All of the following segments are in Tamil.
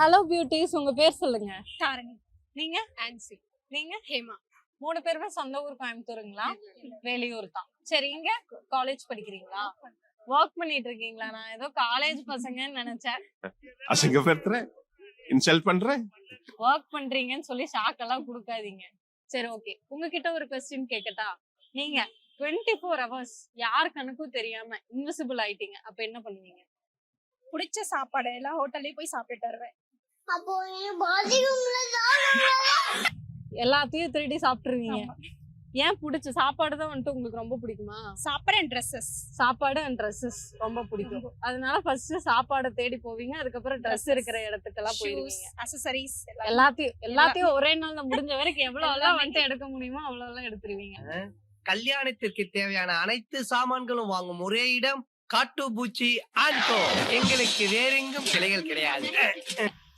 ஹலோ பியூட்டிஸ் உங்க பேர் சொல்லுங்க. தாரணி. நீங்க? ஆன்சி நீங்க? ஹேமா. மூணு பேருமே சொந்த ஊர் கோயம்புத்தூருங்களா? வெளியூர் தான். சரி இங்க காலேஜ் படிக்கிறீங்களா? ஒர்க் பண்ணிட்டு இருக்கீங்களா? நான் ஏதோ காலேஜ் பசங்கன்னு நினைச்சேன். அசிங்கப்படுத்துறேன்? இன்சல்ட் பண்றேன்? ஒர்க் பண்றீங்கன்னு சொல்லி ஷாக் எல்லாம் கொடுக்காதீங்க. சரி ஓகே உங்ககிட்ட ஒரு கொஸ்டின் கேக்கட்டா? நீங்க டுவெண்ட்டி ஃபோர் ஹவர்ஸ் யார் கணக்கும் தெரியாம இன்விசிபிள் ஆயிட்டீங்க. அப்ப என்ன பண்ணுவீங்க? பிடிச்ச சாப்பாடு எல்லாம் ஹோட்டல்லயே போய் சாப்பிட்டுட்டு வருவேன். எல்லாத்தையும் திருடி சாப்பிட்டுருவீங்க. ஏன் பிடிச்ச சாப்பாடு தான் வந்துட்டு உங்களுக்கு ரொம்ப பிடிக்குமா? சாப்பிட்றேன் ட்ரெஸ்ஸஸ் சாப்பாடு அண்ட் ட்ரெஸ்ஸஸ் ரொம்ப பிடிக்கும். அதனால ஃபர்ஸ்ட் சாப்பாடை தேடி போவீங்க அதுக்கப்புறம் ட்ரெஸ் இருக்கிற இடத்துக்கெல்லாம் போயிருவீங்க. அசசரிஸ் எல்லாத்தையும் எல்லாத்தையும் ஒரே நாள்ல முடிஞ்ச வரைக்கும் எவ்வளவு எல்லாம். வந்துட்டு எடுக்க முடியுமோ அவ்வளவு எல்லாம் எடுத்துருவீங்க. கல்யாணத்திற்கு தேவையான அனைத்து சாமான்களும் வாங்கும் ஒரே இடம் காட்டுப்பூச்சி ஆன்கோ எங்களுக்கு வேறெங்கும் கிளைகள் கிடையாது.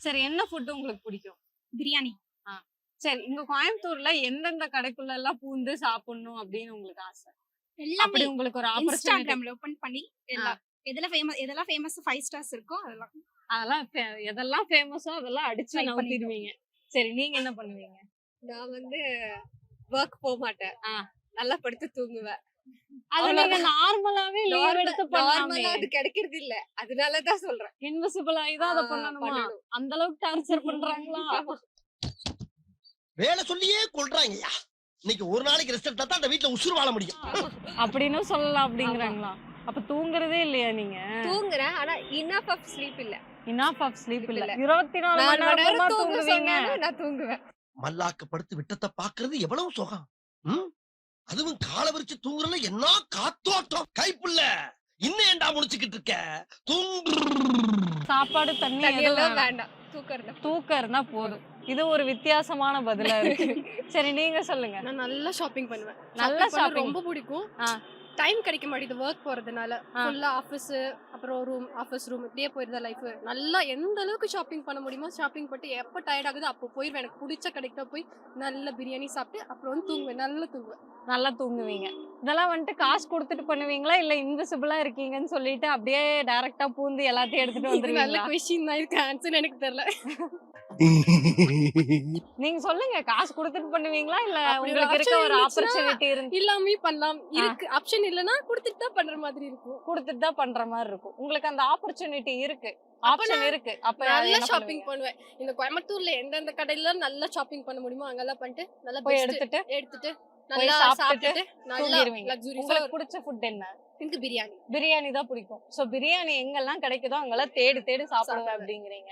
சரி என்ன ஃபுட் உங்களுக்கு பிடிக்கும்? பிரியாணி. சரி இங்க கோயம்புத்தூர்ல எந்தெந்த கடைக்குள்ள எல்லாம் பூந்து சாப்பிடணும் அப்படின்னு உங்களுக்கு ஆசை? அப்படி உங்களுக்கு ஒரு ஆப்பர்ச்சுனிட்டி இன்ஸ்டாகிராம்ல ஓபன் பண்ணி எல்லாம் எதெல்லாம் ஃபேமஸ் எதெல்லாம் ஃபேமஸ் ஃபைவ் ஸ்டார்ஸ் இருக்கோ அதெல்லாம். அதெல்லாம் எதெல்லாம் ஃபேமஸோ அதெல்லாம் அடிச்சு நவுத்திடுவீங்க. சரி நீங்க என்ன பண்ணுவீங்க? நான் வந்து ஒர்க் போக மாட்டேன் ஆ. நல்லா படுத்து தூங்குவேன். அது நீங்க நார்மலாவே லீவ் எடுத்து அது கிடைக்கிறது இல்ல அதனாலதான் சொல்றேன். இன்விசிபிள் ஆகி தான் அதை பண்ணணுமா. அந்த அளவுக்கு டார்ச்சர் பண்றாங்களா? வேலை சொல்லியே கொள்றாங்கய்யா இன்னைக்கு ஒரு நாளைக்கு ரெஸ்ட் எடுத்தா தான் அந்த வீட்டுல உசுறு வாழ முடியும். அப்படின்னு சொல்லலாம் அப்படிங்கிறாங்களா? அப்ப தூங்குறதே இல்லையா நீங்க? தூங்குறேன் ஆனா இனஃப் ஆஃப் ஸ்லீப் இல்ல. இனாஃப் ஆஃப் ஸ்லீப் இல்ல. இருபத்தி நாலு மணி நேரமா தூங்குவீங்க. நான் தூங்குவேன். மல்லாக்க படுத்து விட்டத்தை பாக்குறது எவ்வளவு சுகம்? அதுவும் காலை விரிச்சு தூங்குறதுல என்ன காத்தோட்டம்? கைப்புள்ள இன்னும் ஏன்டா முடிச்சுக்கிட்டு இருக்க? தூங்கு. சாப்பாடு தண்ணி எல்லாம். வேண்டாம். தூக்கறது தூக்கம் இருந்தா போதும். இது ஒரு வித்தியாசமான பதிலா இருக்கு. சரி நீங்க சொல்லுங்க. நான் நல்லா ஷாப்பிங் பண்ணுவேன். நல்லா shopping. ரொம்ப பிடிக்கும். டைம் கிடைக்க மாட்டேங்குது ஒர்க் போறதுனால. ஃபுல்லா ஆஃபீஸ் அப்புறம் ரூம் ஆஃபீஸ் ரூம் இப்படியே போயிருந்தா லைஃப் நல்லா எந்த அளவுக்கு ஷாப்பிங் பண்ண முடியுமோ ஷாப்பிங் பண்ணிட்டு எப்போ டயர்ட் ஆகுதோ அப்போ போயிருவேன் எனக்கு பிடிச்ச கடைக்கு போய் நல்ல பிரியாணி சாப்பிட்டு அப்புறம் வந்து தூங்குவேன். நல்லா தூங்குவேன். நல்லா தூங்குவீங்க. இதெல்லாம் வந்துட்டு காசு கொடுத்துட்டு பண்ணுவீங்களா? இல்ல இன்விசிபிளா இருக்கீங்கன்னு சொல்லிட்டு அப்படியே டைரக்டா பூந்து எல்லாத்தையும் எடுத்துட்டு இது நல்ல கொஸ்டின் தான். இதுக்கு ஆன்சர் எனக்கு தெரியல. நீங்க சொல்லுங்க காசு கொடுத்துட்டு பண்ணுவீங்களா? இல்ல உங்களுக்கு இருக்க ஒரு ஆப்பர்ச்சுனிட்டி இருந்து இல்லாமே பண்ணலாம். இருக்கு. ஆப்ஷன் இல்லைன்னா கொடுத்துட்டு தான் பண்ற மாதிரி இருக்கும். கொடுத்துட்டு தான் பண்ற மாதிரி இருக்கும். உங்களுக்கு அந்த ஆப்பர்ச்சுனிட்டி இருக்கு. ஆப்ஷன் இருக்கு. அப்ப நல்ல ஷாப்பிங்? பண்ணுவேன். இந்த கோயம்புத்தூர்ல எந்தெந்த கடையில நல்லா ஷாப்பிங் பண்ண முடியுமோ அங்கெல்லாம் பண்ணிட்டு நல்லா போய் எடுத்துட்டு எடுத்துட்டு நல்லா சாப்பிட்டுட்டு நல்லா லக்ஸுரிஸா உங்களுக்கு பிடிச்ச ஃபுட் என்ன? எனக்கு பிரியாணி. பிரியாணி தான் பிடிக்கும். சோ பிரியாணி எங்கெல்லாம் கிடைக்குதோ அங்கெல்லாம் தேடி தேடி சாப்பிடுவேன். அப்படிங்கிறீங்க.